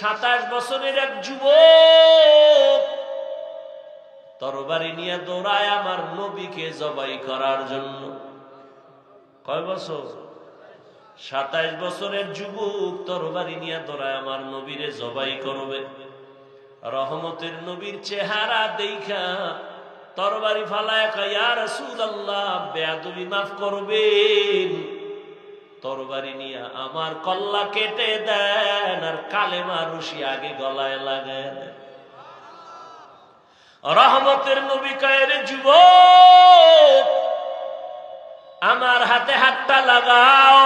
সাতাশ বছরের এক যুবক তরবারি নিয়ে দৌড়ায় আমার নবীকে জবাই করার জন্য। কয় বছর? সাতাইশ বছরের যুবক তরবারি নিয়ে দৌড়ায় আমার নবীরে জবাই করবে। রহমতের নবীর চেহারা দেখা তরবারি ফালায় কয়, ইয়া রাসূলুল্লাহ বেয়াদবি মাফ করবেন। তরবারি নিয়ে আমার কল্লা কেটে দেন আর কালেমা রুশি আগে গলায় দেন। রহমতের নবী কয়ের যুব আমার হাতে হাতটা লাগাও।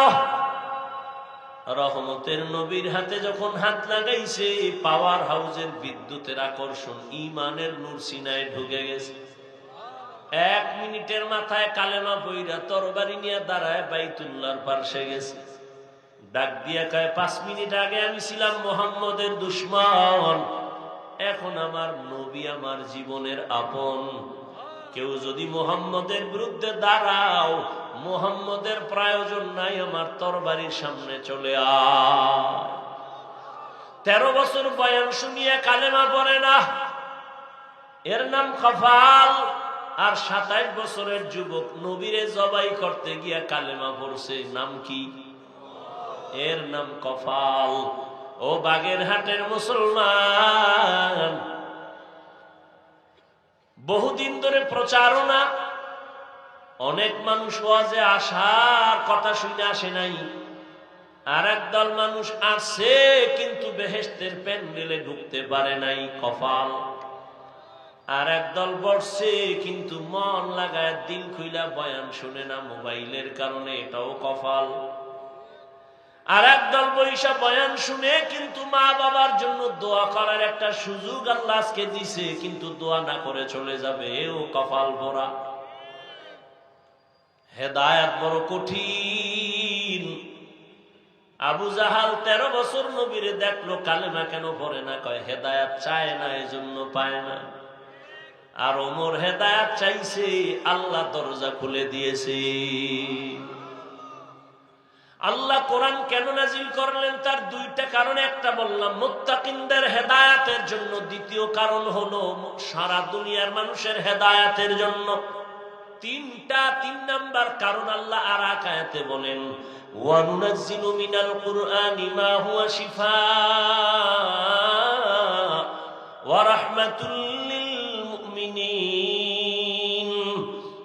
রহমতের নবীর হাতে যখন হাত লাগাইছে, পাওয়ার হাউসের বিদ্যুতের আকর্ষণ ইমানের নূর সিনায় ঢুকে গেছে। এক মিনিটের মাথায় কালেমা বইরা তরবারি নিয়ে দাঁড়ায় বাইতুল্লাহর পার্শ্বে গেছে। ডাক দিয়া কয়, পাঁচ মিনিট আগে আমি ছিলাম মোহাম্মদের দুশ্মন। এখন আমার নবী আমার জীবনের আপন। কেউ যদি মোহাম্মদের বিরুদ্ধে দাঁড়াও, মোহাম্মদের প্রয়োজন নাই আমার তরবারির সামনে চলে আয়। তেরো বছর বয়ান শুনিয়ে কালেমা পড়ে না। এর নাম কফাল আর সাতাইশ বছরের যুবক নবীরে জবাই করতে গিয়া কালেমা পড়ছে, নাম কি? এর নাম কফাল। ও বাগের হাটের মুসলমান, বহুদিন ধরে প্রচারণা, অনেক মানুষ ওয়াজে আসার কথা শুনে আসে নাই। আর একদল মানুষ আসছে কিন্তু বেহেস্তের প্যান্ডেলে ঢুকতে পারে নাই কপাল আর একদল বসছে কিন্তু মন লাগায় দিল খুইলা বয়ান শুনে না মোবাইলের কারণে, এটাও কফাল আর একদল বৈশা বয়ান শুনে, কিন্তু মা বাবার জন্য দোয়া করার একটা সুযোগ আল্লাহ আজকে দিছে, কিন্তু দোয়া না করে চলে যাবে, এও কপাল ভরা। হেদায়াত বড় কঠিন। আবু জাহাল তেরো বছর নবীরে দেখল, কালেমা কেন পড়ে না? কয়, হেদায়াত চায় না, এজন্য পায় না। আর ওমর হেদায়াত চাইছে, আল্লাহ দরজা খুলে দিয়েছে। আল্লাহ কোরআন কেন নাজিল করলেন? তার দুইটা কারণ। একটা বললাম, মুত্তাকিনদের হেদায়াতের জন্য। দ্বিতীয় কারণ হলো, সারা দুনিয়ার মানুষের হেদায়াতের জন্য। তিনটা, তিন নাম্বার কারণ আল্লাহ আর আকায়াতে বলেন, ওয়ানুনাজ্জিলু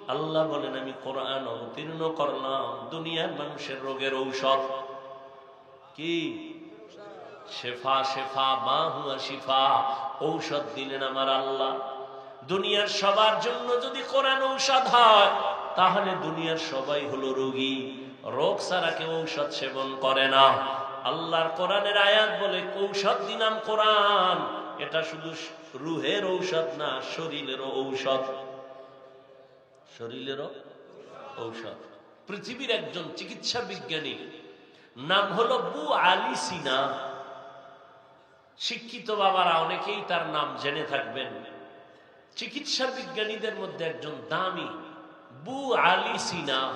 আল্লাহ বলেন, আমি কোরআন অবতীর্ণ করলাম, দুনিয়ার মানুষের রোগের ঔষধ। কি? শেফা শেফা, মা হুয়া শিফা, ঔষধ দিলেন আমার আল্লাহ। দুনিয়ার সবার জন্য যদি কোরআন ঔষধ হয়, তাহলে দুনিয়ার সবাই হলো রোগী। রোগ ছাড়া কেউ ঔষধ সেবন করে না। আল্লাহর কোরআনের আয়াত বলে, ঔষধ দিলাম কোরআন। এটা শুধু রুহের ঔষধ না শরীরেরও ঔষধ? শরীরেরও ঔষধ। পৃথিবীর একজন চিকিৎসা বিজ্ঞানী, নাম হলো বু আলী সিনা। শিক্ষিত বাবারা অনেকেই তার নাম জেনে থাকবেন। চিকিৎসা বিজ্ঞানীদের মধ্যে একজন দামি বু আলী সিনা।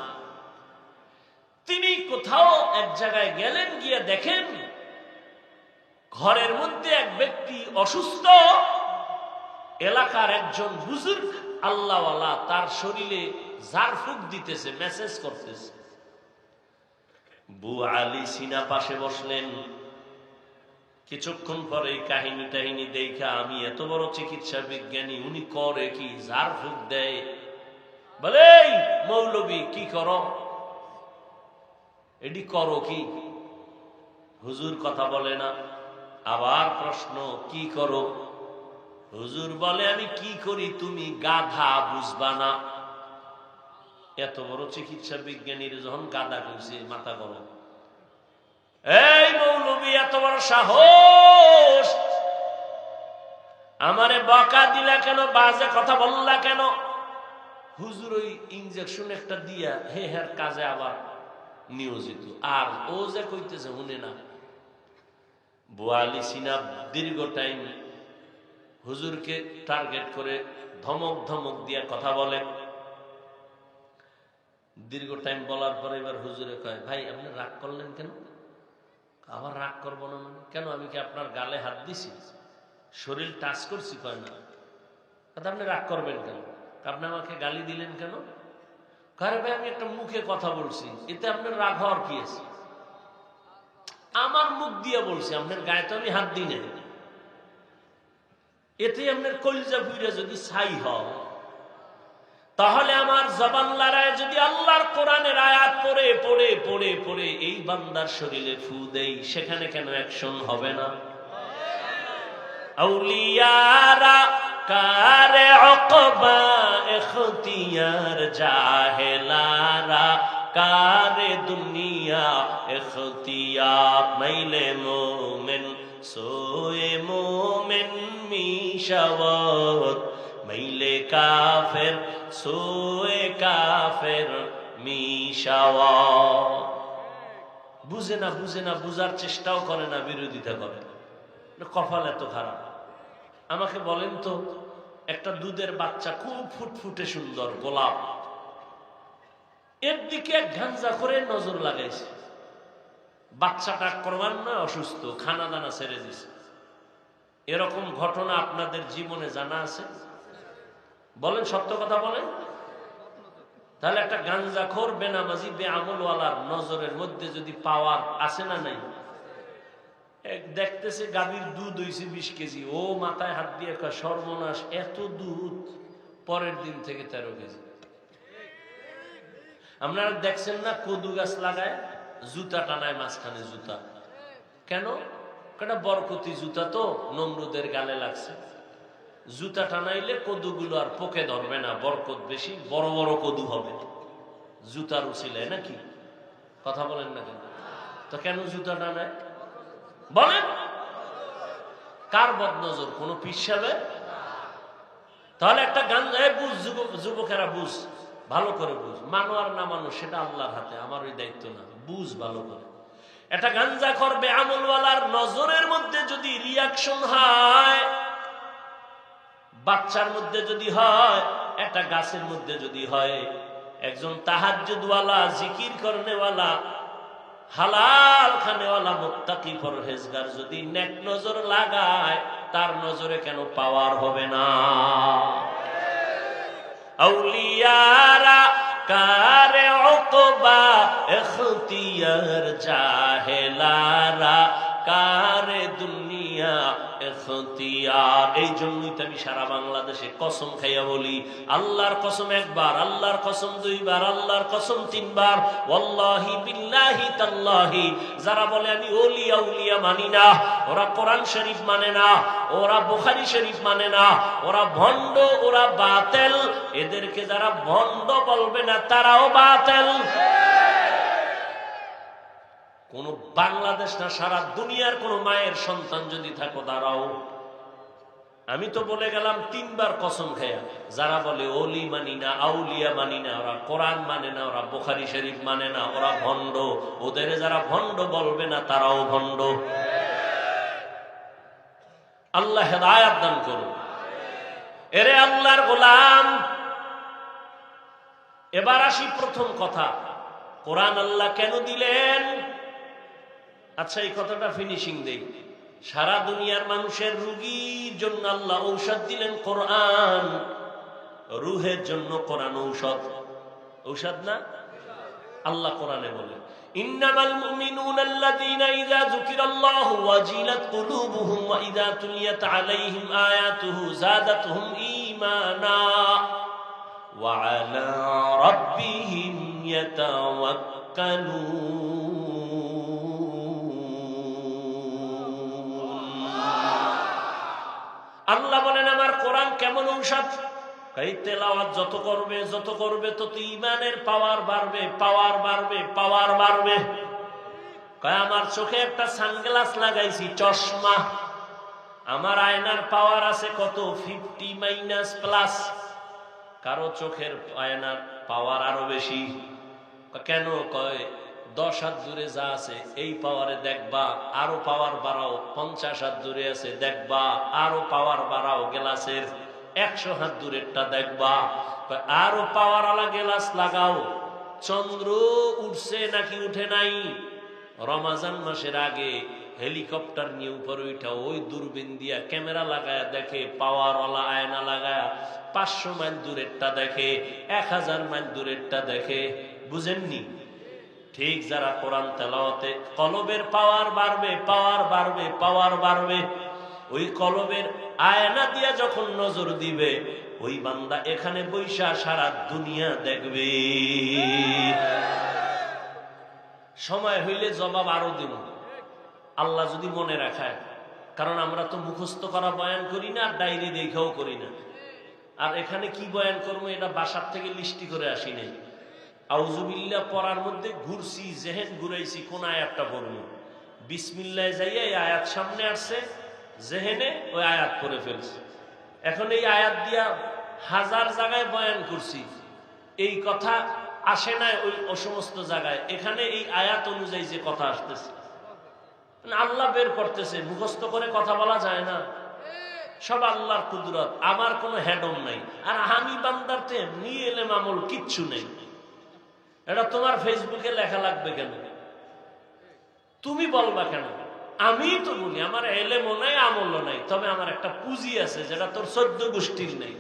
তিনি কোথাও এক জায়গায় গেলেন, গিয়ে দেখেন, ঘরের মধ্যে এক ব্যক্তি অসুস্থ এলাকার একজন বুজুর্গ আল্লাহওয়ালা তার শরীরে জারফুক দিতেছে মেসেজ করতেছে। বু আলী সিনা পাশে বসলেন। কিছুক্ষণ পরে কাহিনী টাহিনী দেখা আমি এত বড় চিকিৎসা বিজ্ঞানী, উনি করে কি জার ফুক দেয়। বলে, "এই মৌলবী, কি করো? এটি করো কি? হুজুর কথা বলে না। আবার প্রশ্ন, কি করো? হুজুর বলে, আমি কি করি তুমি গাধা, বুঝবা না? এত বড় চিকিৎসা বিজ্ঞানীর যখন গাধা কইছে, মাথা করো এই মৌলবী, এত বড় সাহস! আমারে বকা দিলা কেন, বাজে কথা বললা কেন? হুজুর ওই ইঞ্জেকশন একটা দিয়া হে হের কাজে আবার নিয়োজিত। আর ও যে কইতেছে, শুনে না। বোয়ালি সিনা দীর্ঘ টাইম হুজুরকে টার্গেট করে ধমক ধমক দিয়া কথা বলে। দীর্ঘ টাইম বলার পরে এবার হুজুরে কয়, ভাই, আপনি রাগ করলেন কেন? আবার রাগ করব না মানে? কেন? আমি কি আপনার গালে হাত দিছি? শরীর টাচ করছি, কয়, না। তা আপনি রাগ করবেন কেন? আপনি আমাকে গালি দিলেন কেন? কারে ভাই, আমি একটা মুখে কথা বলছি। এতে আপনার রাগ হওয়ার কি আছে? আমার মুখ দিয়ে বলছি, আপনার গায়ে তো আমি হাত দিই নাই। এতে আপনার কলিজা ফুইরা যদি ছাই হয় তাহলে আমার জবান লড়ায় যদি আল্লাহর কোরআনের আয়াত পড়ে পড়ে পড়ে পড়ে এই বান্দার শরীরে ফু দেই, সেখানে কেন অ্যাকশন হবে না? কারে কারে দুনিয়া এখতিয়ার, মাইলে মোমেন সোয়ে মোমেন মিশাওয়াত, মাইলে কাফের, সোয়ে কাফের মিশাওয়াত। বুঝে না বুঝে না, বুঝার চেষ্টাও করে না, বিরোধিতা করে কপাল এত খারাপ। আমাকে বলেন তো, একটা দুধের বাচ্চা খুব ফুটফুটে সুন্দর, গোলাপ। এর দিকে এক ঘাঞ্জা করে নজর লাগাইছে। বাচ্চাটা করবার ক্রমান্বয়ে অসুস্থ খানা দানা ছেড়ে দিছে। এরকম ঘটনা আপনাদের জীবনে জানা আছে? বলেন, সত্য কথা বলেন। তাহলে একটা গাঞ্জাখোর বেনামাজি বে আমলওয়ালার নজরের মধ্যে যদি পাওয়ার আছে না নাই? দেখতেছে গাভীর দুধ হইছে বিশ কেজি। ও মাথায় হাত দিয়ে সর্বনাশ, এত দুধ পরের দিন থেকে তেরো কেজি। আপনারা দেখছেন না কদু গাছ লাগায়? জুতা টানায় মাঝখানে জুতা। কেন? কেটা বরকতি জুতা তো, নমরুদের গালে লাগছে। জুতা টানাইলে কদুগুলো আর পোকে ধরবে না, বরকত বেশি, বড় বড় কদু হবে। জুতার উচিলে নাকি? কথা বলেন না কেন? তো কেন জুতা টানায়? বলেন। কার বদনজর? কোন পিসাবে তাহলে একটা গান বুঝ, যুবক- যুবকেরা বুঝ, ভালো করে বুঝ। মানো আর না মানো, সেটা আল্লাহর হাতে আমার ওই দায়িত্ব না। বুঝ ভালো করে। একটা গাঞ্জা করবে আমলওয়ালার নজরের মধ্যে যদি রিয়াকশন হয়, বাচ্চার মধ্যে যদি হয়, একটা গাছের মধ্যে যদি হয়, একজন তাহাজ্জুদওয়ালা জিকির করনেওয়ালা হালাল খানেওয়ালা, মুত্তাকি পরহেজগার যদি নেক নজর লাগায়, তার নজরে কেন পাওয়ার হবে না? আউলিয়ারা কারে অকবা এখতিয়ার জাহেলারা? কারে দুনিয়া যারা বলে আমি ওলিয়া উলিয়া মানি না, ওরা কোরআন শরীফ মানে না, ওরা বুখারী শরীফ মানে না, ওরা ভণ্ড, ওরা বাতেল। এদেরকে যারা ভণ্ড বলবে না, তারাও বাতেল। কোন বাংলাদেশ না, সারা দুনিয়ার কোন মায়ের সন্তান যদি থাকো, দাঁড়াও। আমি তো বলে গেলাম, তিনবার কসম খেয়া। যারা বলে, অলি মানি না, আউলিয়া মানি না, ওরা কোরআন মানে না, ওরা বোখারি শরীফ মানে না, ওরা ভণ্ড। ওদের যারা ভণ্ড বলবে না, তারাও ভণ্ড। আল্লাহ হেদায়াত দান করুন। এরে আল্লাহর গোলাম, এবার আসি প্রথম কথা। কোরআন আল্লাহ কেন দিলেন? আচ্ছা এই কথাটা ফিনিশিং দেই। সারা দুনিয়ার মানুষের রুগীর জন্য আল্লাহ ঔষধ দিলেন কোরআন। রুহের জন্য কোরআন ঔষধ। ঔষধ না? আল্লাহ কোরআনে বলেন, ইন্নামাল মুমিনুনা আল্লাযীনা ইযা যুকিরাল্লাহু ওয়াজিলাত কুলুবুহুম ওয়া ইযা তুলিয়াত আলাইহিম আয়াতুহু যাদাতুহুম ঈমানা ওয়া আলা রাব্বিহিম ইয়াতাওয়াক্কালুন। আল্লাহ বলেন, আমার কোরআন কেমন ঔষধ? যত করবে যত করবে, তত ইমানের পাওয়ার বাড়বে পাওয়ার বাড়বে পাওয়ার বাড়বে। কয়, আমার চোখে একটা সানগ্লাস লাগাইছি, চশমা। আমার আয়নার পাওয়ার আছে কত? Fifty minus plus. কারও চোখের আয়নার পাওয়ার আরও বেশি। কেন? কয় দশ হাত দূরে যা আছে, এই পাওয়ারে দেখবা, আরও পাওয়ার বাড়াও, পঞ্চাশ হাত দূরে আছে, দেখবা, আরও পাওয়ার বাড়াও, গ্লাসের একশো হাত দূরেরটা দেখবা। আরও পাওয়ার আলা গ্লাস লাগাও। চন্দ্র উঠছে নাকি উঠে নাই? রমাজান মাসের আগে হেলিকপ্টার নিয়ে উপরে উঠা ওই দূরবীন দিয়া ক্যামেরা লাগায়া দেখে, পাওয়ারওয়ালা আয়না লাগায়া পাঁচশো মাইল দূরেরটা দেখে, এক হাজার মাইল দূরেরটা দেখে। বুঝেননি? ঠিক যারা কোরআন তেলাওয়াতে, কলবের পাওয়ার বাড়বে পাওয়ার বাড়বে পাওয়ার বাড়বে। ওই কলবের আয়না দিয়া যখন নজর দিবে, ওই বান্দা এখানে বৈশা সারা দুনিয়া দেখবে। সময় হইলে জবাব আরও দিব। আল্লাহ যদি মনে রাখায়, কারণ আমরা তো মুখস্থ করা বয়ান করি না, আর ডায়েরি দেখেও করি না। আর এখানে কি বয়ান করব, এটা বাসার থেকে লিস্টি করে আসি নাই। আউজুবিল্লা পড়ার মধ্যে ঘুরছি, জেহেন ঘুরাইছি, কোন আয়াতটা পড়ব? বিসমিল্লায় যাইয়া এই আয়াত সামনে আসছে, জেহেনে ওই আয়াত করে ফেলছে। এখন এই আয়াত দিয়া হাজার জায়গায় বয়ান করছি। এই কথা আসে না ওই ও সমস্ত জায়গায়। এখানে এই আয়াত অনুযায়ী যে কথা আসতেছে। মানে আল্লাহ বের করতেছে, মুখস্থ করে কথা বলা যায় না। সব আল্লাহর কুদরত, আমার কোনো হ্যাডম নাই। আর আমি বান্দারতে নিয়ে এলেম কিচ্ছু নেই। এটা তোমার ফেসবুকে লেখা লাগবে কেন? তুমি বলবা কেন? আমি তো বলি আমার এলেমও নাই, আমলও নাই। তবে আমার একটা পুঁজি আছে যেটা তোর চোদ্দ গোষ্ঠীর নেই।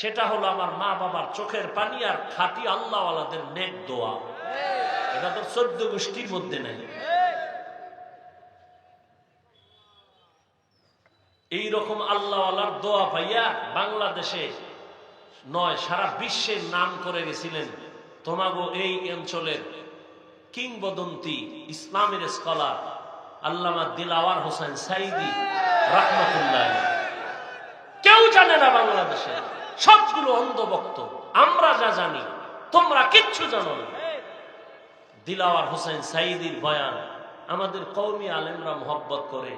সেটা হলো আমার মা বাবার চোখের পানি আর খাটি আল্লাহওয়ালাদের নেক দোয়া। এটা তোর চোদ্দ গোষ্ঠীর মধ্যে নেই। এই রকম আল্লাহওয়ালার দোয়া পাইয়া বাংলাদেশে নয়, সারা বিশ্বের নাম করে গেছিলেন তোমাগো এই অঞ্চলের কিংবদন্তি ইসলামের স্কলার আল্লামা দিলাওয়ার হোসেন সাইদি রহমতুল্লাহ। কেউ জানে না বাংলাদেশে সবগুলো অন্ধভক্ত, আমরা যা জানি, তোমরা কিচ্ছু জানো না। দিলাওয়ার হোসেন সাইদির বয়ান, আমাদের কৌমি আলেমরা মোহব্বত করে,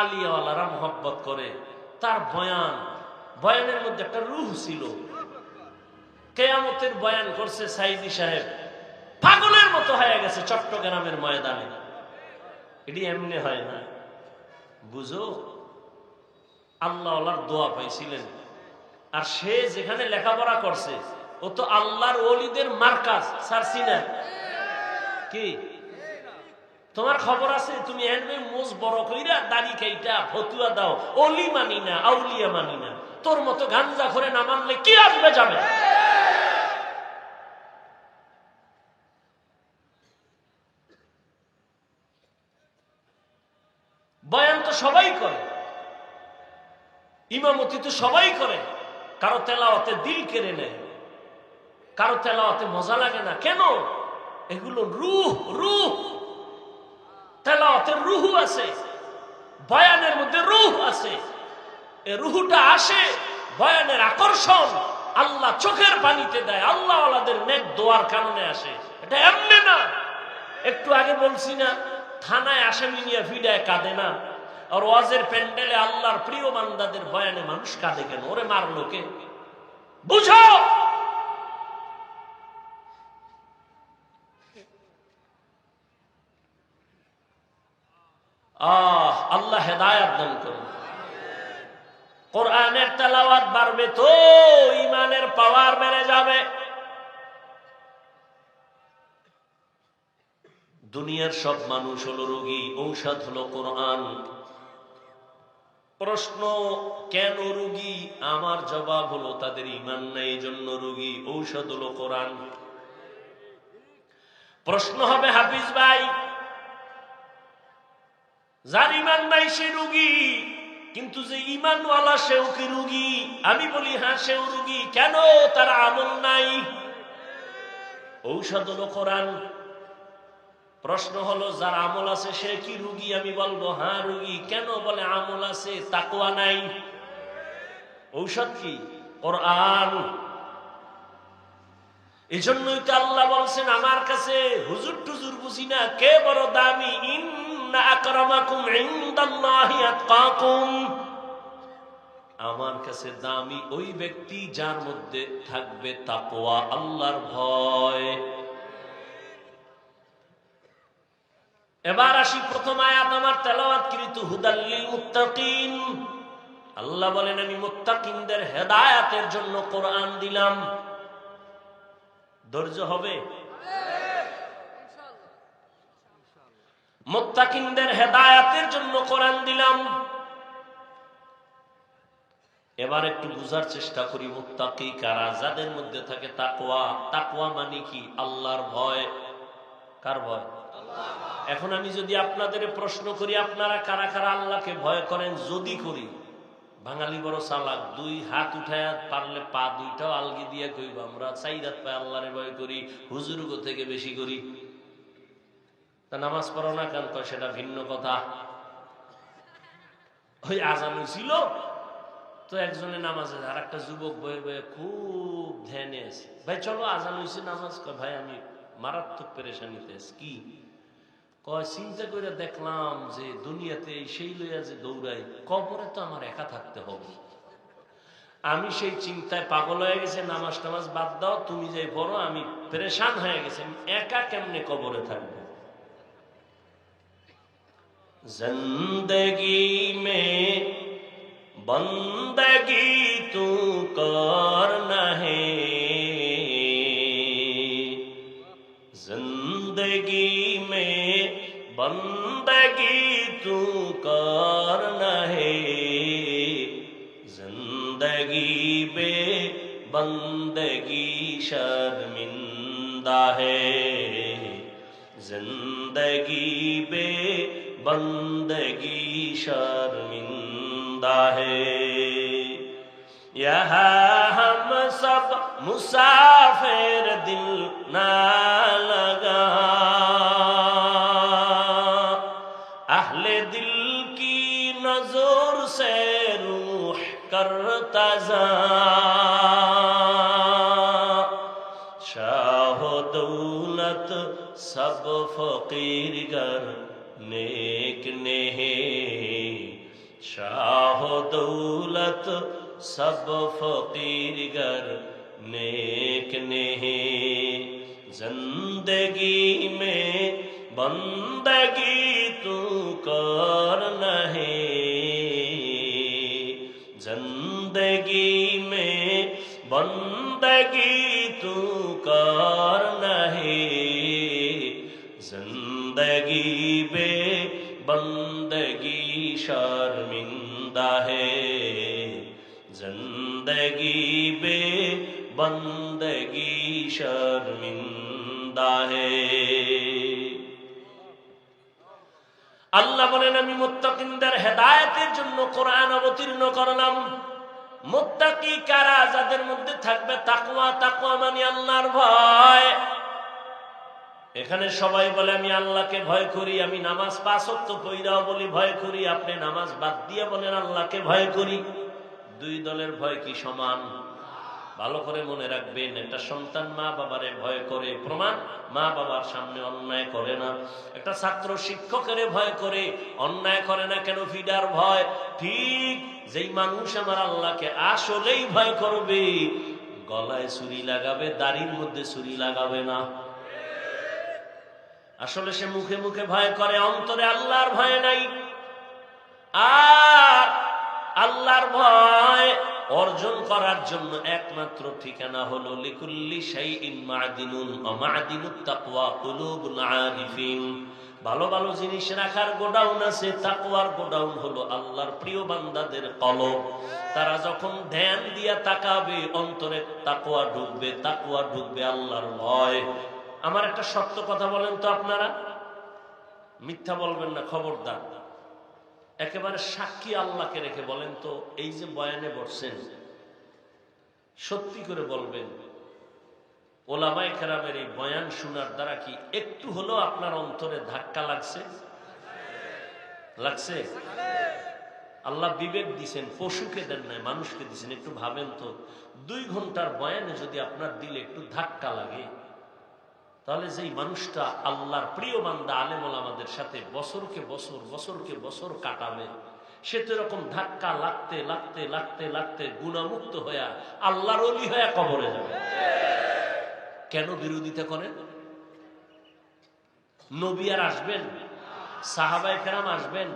আলিয়াওয়ালারা মোহব্বত করে। তার বয়ান, বয়ানের মধ্যে একটা রুহ ছিল কেয়ামতের বয়ান করছে সাইদি সাহেব। পাগলের মতো হয়ে গেছে চট্টগ্রামের ময়দানে। এটি এমনি হয় না। বুঝো আল্লাহ দোয়া পাইছিলেন। আর সে যেখানে লেখাপড়া করছে, ও তো আল্লাহর ওলিদের মার্কাজ, সারছি না। কি? তোমার খবর আছে? তুমি এনবে মোজ বড় কইরা দাড়ি কেইটা ফতুয়া দাও। অলি মানি না, আউলিয়া মানি না। তোর মতো গাঞ্জা করে না মানলে কি আসবে যাবে বয়ান তো সবাই করে। ইমামতি তো সবাই করে। কারও তেলাওয়াতে দিল কেড়ে নেয়। কারও তেলাওয়াতে মজা লাগে না। কেন? এগুলো রুহ রুহ। তেলাওয়াতের রুহু আছে। বয়ানের মধ্যে রুহ আছে। এ রুহুটা আসে বয়ানের আকর্ষণ। আল্লাহ চোখের পানিতে দেয়। আল্লাহ আল্লাহদের নেক দোয়ার কারণে আসে। এটা এমনি না। একটু আগে বলছি না, থানায় আসামি নিয়ে ফিডায় কাঁদে না। আর প্যান্ডেলে আল্লাহর প্রিয় বান্দাদের বয়ানে মানুষ কাঁদে কেন? ওরে মারলো কে? বুঝো! আল্লাহ দান করুন। কোরআনের তেলাওয়াত বাড়বে তো ইমানের পাওয়ার বেড়ে যাবে। দুনিয়ার সব মানুষ হলো রোগী, ঔষধ হলো কোরআন। প্রশ্ন, কেন রুগী? আমার জবাব হলো, তাদের ইমান নাই, এই জন্য রুগী ঔষধ হলো কোরআন। প্রশ্ন হবে, হাফিজ ভাই, যার ইমান নাই সে রুগী, কিন্তু যে ইমানওয়ালা সেও কি রুগী? আমি বলি হ্যাঁ সেও রুগী। কেন তার আমল নাই? ঔষধ হলো কোরআন। প্রশ্ন হলো, যার আমল আছে সে কি রুগী? আমি বলব হ্যাঁ রুগী। কেন বলে আমল আছে? তাকুয়া নাই। ঔষধ কি? কোরআন। এই জন্যই তো আল্লাহ বলছেন, আমার কাছে হুজুর টুজুর বুঝি না, কে বড় দামি? আমার কাছে দামি ওই ব্যক্তি যার মধ্যে থাকবে তাকওয়া, আল্লাহর ভয়। এবার আসি প্রথম আয়াত আমার তেলাওয়াত কৃত হুদাল্লিল মুত্তাকিন আল্লাহ বলেন, আমি মুত্তাকিনদের হেদায়াতের জন্য কোরআন দিলাম। ধৈর্য হবে? মোত্তাকিনদের হেদায়াতের জন্য কোরআন দিলাম। এবার একটু বুঝার চেষ্টা করি, মুত্তাকি কারা? যাদের মধ্যে থাকে তাকওয়া। তাকওয়া মানে কি? আল্লাহর ভয়। কার ভয়? এখন আমি যদি আপনাদের প্রশ্ন করি, আপনারা কারা কারা আল্লাহকে ভয় করেন? যদি করি, বাঙালি বড় চালাক, দুই হাত উঠায় পারলে পা দুইটাও আলগি দিয়ে কইব, আমরা চাইরাত পায় আল্লাহরে ভয় করি হুজুরগো থেকে বেশি করি। তা নামাজ পড়ো না কেন? কয়, সেটা ভিন্ন কথা। ওই আজান হয়েছিল তো একজনে নামাজে আর একটা যুবক বয়ে বয়ে খুব ধ্যানে আছে। ভাই, চলো আজান হয়েছে নামাজ ভাই, আমি মারাত্মক পেরেশানিতে আছি। কি? কয়, চিন্তা করে দেখলাম যে দুনিয়াতে সেই লইয়া যে দৌড়াই কবরে তো আমার একা থাকতে হবে। আমি সেই চিন্তায় পাগল হয়ে গেছে, নামাজ টামাজ বাদ দাও, তুমি যাই পড়ো, আমি পরেশান হয়ে গেছে একা কেমনে কবরে থাকব? জিন্দগি মে বন্দগি তু কর না হে بندگی تو کرنا ہے زندگی بے بندگی شرمندہ ہے زندگی بے بندگی شرمندہ ہے یہاں ہم سب مسافر دل نہ کرتا جا شاہ و دولت سب فقیر گر نیک نہیں شاہ و دولت سب فقیر گر نیک نہیں زندگی میں بندگی زندگی বন্দগি শর্মিন্দা হে। জন্দগি বে বন্দগি শর্মিন্দা হে। আল্লাহ বলেন, আমি মুত্তাকিনদের হেদায়েতের জন্য কোরআন অবতীর্ণ করলাম। মুত্তাকি কারা? যাদের মধ্যে থাকবে তাকুয়া তাকুয়া মানে আল্লাহর ভয়। এখানে সবাই বলে, আমি আল্লাহকে ভয় করি, আমি নামাজ অক্ত পইরাও বলি, ভয় করি। আপনি নামাজ বাদ দিয়ে বলেন, আল্লাহকে ভয় করি। দুই দলের ভয় কি সমান? ভালো করে মনে রাখবেন, একটা সন্তান মা বাবারে ভয় করে, প্রমাণ মা বাবার সামনে অন্যায় করে না। একটা ছাত্র শিক্ষকের ভয় করে, অন্যায় করে না কেন? ফিডার ভয়। ঠিক যেই মানুষ আমার আল্লাহকে আসলেই ভয় করবে, গলায় ছুরি লাগাবে, দাড়ির মধ্যে ছুরি লাগাবে না। আসলে সে মুখে মুখে ভয় করে, অন্তরে আল্লাহর ভয় নাই। আর আল্লাহর ভয় অর্জন করার জন্য একমাত্র ঠিকানা হলো, লিকুল্লি শাইইন মাদিনুন মাদিনুত তাকওয়া কুলুবুল আরিফিন। ভালো ভালো জিনিস রাখার গোডাউন আছে, তাকওয়ার গোডাউন হলো আল্লাহর প্রিয় বান্দাদের কলব। তারা যখন ধ্যান দিয়া তাকাবে, অন্তরে তাকওয়া ঢুকবে তাকওয়া ঢুকবে আল্লাহর ভয়। আমার একটা সত্য কথা বলেন তো আপনারা। মিথ্যা বলবেন না, খবরদার। একেবারে সাক্ষী আল্লাহকে রেখে বলেন তো, এই যে বয়ানে বসছেন, সত্যি করে বলবেন ওলামাই কেরামের এই বয়ান শোনার দ্বারা কি একটু হলেও আপনার অন্তরে ধাক্কা লাগছে? লাগছে? আল্লাহ বিবেক দিছেন, পশুকে দেন নাই, মানুষকে দিছেন, একটু ভাবেন তো। দুই ঘণ্টার বয়ানে যদি আপনার দিলে একটু ধাক্কা লাগে তাহলে যেই মানুষটা আল্লাহর প্রিয় বান্দা আলেমল আমাদের সাথে বছরকে বছর বছরকে বছর কাটাবে, সে তো এরকম ধাক্কা লাগতে লাগতে লাগতে লাগতে গুণামুক্ত হইয়া আল্লাহর অলি হইয়া কবরে যাবে। কেন বিরোধিতা করেন? নবী আর আসবেন? সাহাবাই খেরাম আসবেন?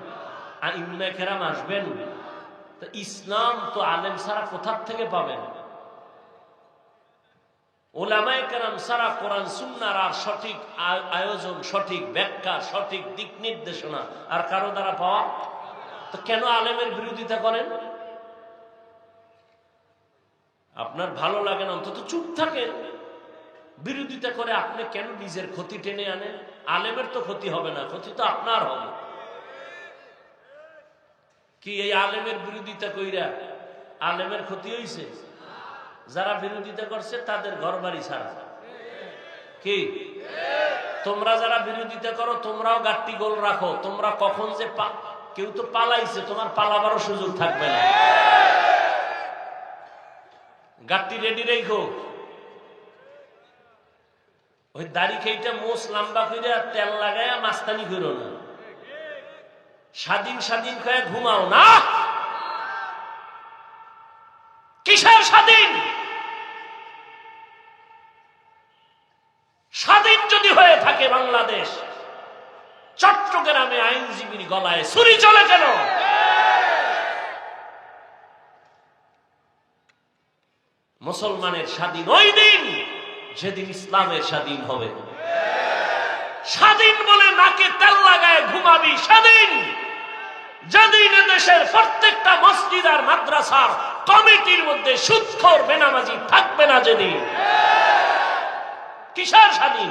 ইমনায় খেরাম আসবেন? ইসলাম তো আলেম সারা কোথার থেকে পাবেন? ওলামায়ে কেরাম সারা কোরআন, সুন্নার আর সঠিক আয়োজন, সঠিক ব্যাখ্যা সঠিক দিক নির্দেশনা আর কারও দ্বারা পাওয়া? তো কেন আলেমের বিরোধিতা করেন? আপনার ভালো লাগে না, অন্তত চুপ থাকেন। বিরোধিতা করে আপনি কেন নিজের ক্ষতি টেনে আনেন? আলেমের তো ক্ষতি হবে না, ক্ষতি তো আপনার হবে। কি এই আলেমের বিরোধিতা কইরা আলেমের ক্ষতি হইছে? যারা বিরোধিতা করছে, তাদের ঘর বাড়ি ছাড়া। কি? তোমরা যারা বিরোধিতা করো, তোমরাও গাট্টি গোল রাখো। তোমরা কখন যে কেউ তো পালাইছে, তোমার পালাবারও সুযোগ থাকবে না। গাট্টি রেডি রেখো। ওই দাড়ি খেয়েটা মোষ লম্বা করে তেল লাগায় মাস্তানি করো না। স্বাধীন স্বাধীন খেয়ে ঘুমাও না। কিসের স্বাধীন স্বাধীন? বাংলাদেশ। চট্টগ্রামে আইনজীবীর গলায় ছুরি চলে কেন? মুসলমানের স্বাধীন ওই দিন, যেদিন ইসলামের স্বাধীন হবে। স্বাধীন বলে নাকে তেল লাগায় ঘুমাবি স্বাধীন যেদিন দেশের প্রত্যেকটা মসজিদ আর মাদ্রাসার কমিটির মধ্যে সুৎখর বেনামাজি থাকবে না যেদিন। কিসের স্বাধীন?